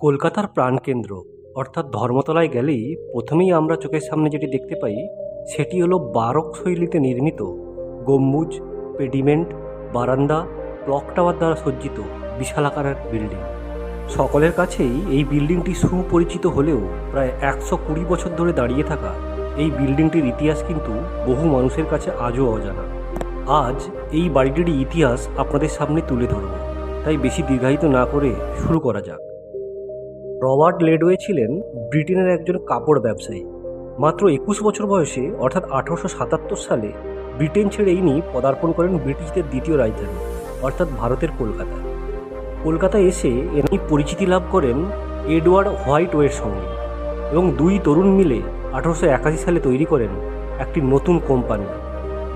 কলকাতার প্রাণকেন্দ্র, অর্থাৎ ধর্মতলায় গেলেই প্রথমেই আমরা চোখের সামনে যেটি দেখতে পাই, সেটি হলো বারক শৈলীতে নির্মিত, গম্বুজ, পেডিমেন্ট, বারান্দা, ক্লক টাওয়ার দ্বারা সজ্জিত বিশালাকারের বিল্ডিং। সকলের কাছেই এই বিল্ডিংটি সুপরিচিত হলেও প্রায় একশো কুড়ি বছর ধরে দাঁড়িয়ে থাকা এই বিল্ডিংটির ইতিহাস কিন্তু বহু মানুষের কাছে আজও অজানা। আজ এই বাড়িটির ইতিহাস আপনাদের সামনে তুলে ধরব। তাই বেশি দীর্ঘায়িত না করে শুরু করা যাক। রবার্ট লেডওয়ে ছিলেন ব্রিটেনের একজন কাপড় ব্যবসায়ী। মাত্র একুশ বছর বয়সে, অর্থাৎ আঠারোশো সাতাত্তর সালে, ব্রিটেন ছেড়ে ইনি পদার্পণ করেন ব্রিটিশদের দ্বিতীয় রাজধানী, অর্থাৎ ভারতের কলকাতা। কলকাতায় এসে ইনি পরিচিতি লাভ করেন এডওয়ার্ড হোয়াইটওয়ের সঙ্গে এবং দুই তরুণ মিলে আঠারোশো একাশি সালে তৈরি করেন একটি নতুন কোম্পানি,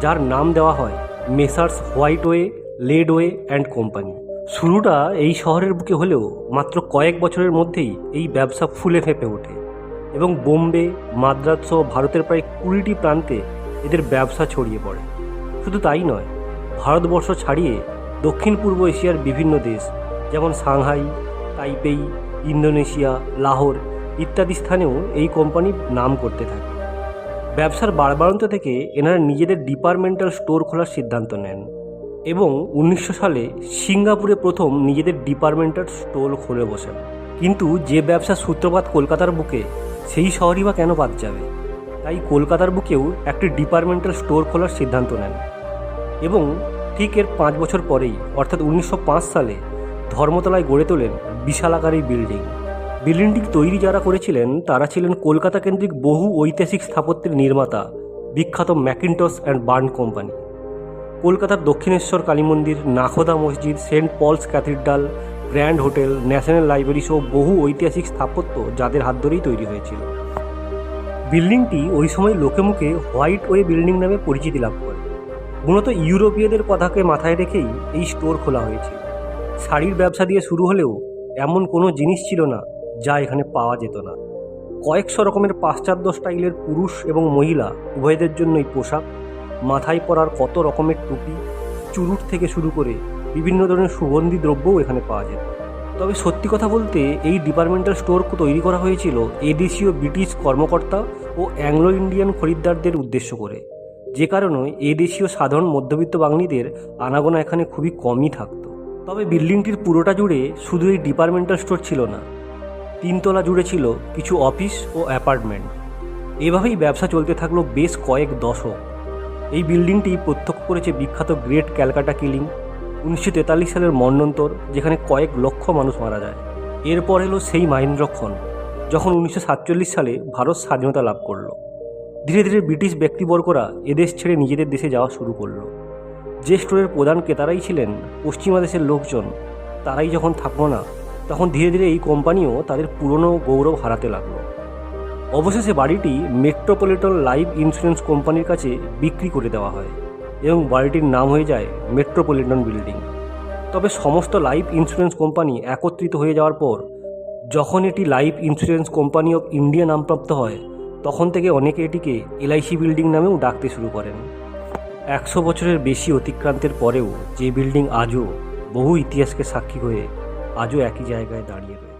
যার নাম দেওয়া হয় মেসার্স হোয়াইট হোয়াইটওয়ে, লেডওয়ে অ্যান্ড কোম্পানি। শুরুটা এই শহরের বুকে হলেও মাত্র কয়েক বছরের মধ্যেই এই ব্যবসা ফুলে ফেঁপে ওঠে এবং বোম্বে, মাদ্রাজ সহ ভারতের প্রায় কুড়িটি প্রান্তে এদের ব্যবসা ছড়িয়ে পড়ে। শুধু তাই নয়, ভারতবর্ষ ছাড়িয়ে দক্ষিণ পূর্ব এশিয়ার বিভিন্ন দেশ যেমন সাংহাই, তাইপেই, ইন্দোনেশিয়া, লাহোর ইত্যাদি স্থানেও এই কোম্পানি নাম করতে থাকে। ব্যবসার বাড়বাড়ন্ত থেকে এনারা নিজেদের ডিপার্টমেন্টাল স্টোর খোলার সিদ্ধান্ত নেন। এবং উনিশশো সালে সিঙ্গাপুরে প্রথম নিজেদের ডিপার্টমেন্টাল স্টোর খুলে বসেন। কিন্তু যে ব্যবসা সূত্রপাত কলকাতার বুকে, সেই শহরই বা কেন বাদ যাবে? তাই কলকাতার বুকেও একটি ডিপার্টমেন্টাল স্টোর খোলার সিদ্ধান্ত নেন। এবং ঠিক এর পাঁচ বছর পরেই, অর্থাৎ উনিশশো পাঁচ সালে, ধর্মতলায় গড়ে তোলেন বিশাল আকারের বিল্ডিং। বিল্ডিংটি তৈরি যারা করেছিলেন, তারা ছিলেন কলকাতা কেন্দ্রিক বহু ঐতিহাসিক স্থাপত্যের নির্মাতা, বিখ্যাত ম্যাকিনটস অ্যান্ড বার্ন কোম্পানি। কলকাতার দক্ষিণেশ্বর কালী মন্দির, নাখোদা মসজিদ, Saint Paul's Cathedral, Grand Hotel, National Library সহ বহু ঐতিহাসিক স্থাপত্য যাদের হাত ধরেই তৈরি হয়েছিল। বিল্ডিংটি ওই সময় লোকে মুখে হোয়াইট ওয়ে বিল্ডিং নামে পরিচিতি লাভ করে। মূলত ইউরোপীয়দের কথাকে মাথায় রেখেই এই স্টোর খোলা হয়েছিল শাড়ির ব্যবসা দিয়ে শুরু হলেও এমন কোনো জিনিস ছিল না যা এখানে পাওয়া যেত না। কয়েকশো রকমের পাশ্চাত্য স্টাইলের পুরুষ এবং মহিলা উভয়দের জন্যই পোশাক মাথায় পরার কত রকমের টুপি, চুরুট থেকে শুরু করে বিভিন্ন ধরনের সুগন্ধি দ্রব্যও এখানে পাওয়া যায়। তবে সত্যি কথা বলতে এই ডিপার্টমেন্টাল স্টোর তৈরি করা হয়েছিল এদেশীয় ব্রিটিশ কর্মকর্তা ও অ্যাংলো ইন্ডিয়ান খরিদ্দারদের উদ্দেশ্য করে। যে কারণে এদেশীয় সাধারণ মধ্যবিত্ত বাঙালিদের আনাগোনা এখানে খুবই কমই থাকতো। তবে বিল্ডিংটির পুরোটা জুড়ে শুধু এই ডিপার্টমেন্টাল স্টোর ছিল না, তিনতলা জুড়ে ছিল কিছু অফিস ও অ্যাপার্টমেন্ট। এভাবেই ব্যবসা চলতে থাকল বেশ কয়েক দশক। এই বিল্ডিংটি প্রত্যক্ষ করেছে বিখ্যাত গ্রেট ক্যালকাটা কিলিং, উনিশশো তেতাল্লিশ সালের মন্বন্তর যেখানে কয়েক লক্ষ মানুষ মারা যায়। এরপর এলো সেই মাহেন্দ্রক্ষণ যখন উনিশশো সাতচল্লিশ সালে ভারত স্বাধীনতা লাভ করল। ধীরে ধীরে ব্রিটিশ ব্যক্তিবর্গরা এদেশ ছেড়ে নিজেদের দেশে যাওয়া শুরু করল। যে স্টোরের প্রধান ক্রেতারাই ছিলেন পশ্চিমা দেশের লোকজন। তারাই যখন থাকল না, তখন ধীরে ধীরে এই কোম্পানিও তাদের পুরনো গৌরব হারাতে লাগল। অবশেষে বাড়িটি মেট্রোপলিটন লাইফ ইন্স্যুরেন্স কোম্পানির কাছে বিক্রি করে দেওয়া হয় এবং বাড়িটির নাম হয়ে যায় মেট্রোপলিটন বিল্ডিং। তবে সমস্ত লাইফ ইন্স্যুরেন্স কোম্পানি একত্রিত হয়ে যাওয়ার পর, যখন এটি Life Insurance Company of India নামপ্রাপ্ত হয়, তখন থেকে অনেকে এটিকে এলআইসি বিল্ডিং নামেও ডাকতে শুরু করেন। একশো বছরের বেশি অতিক্রান্তের পরেও যে বিল্ডিং আজও বহু ইতিহাসকে সাক্ষী হয়ে আজও একই জায়গায় দাঁড়িয়ে রয়েছে।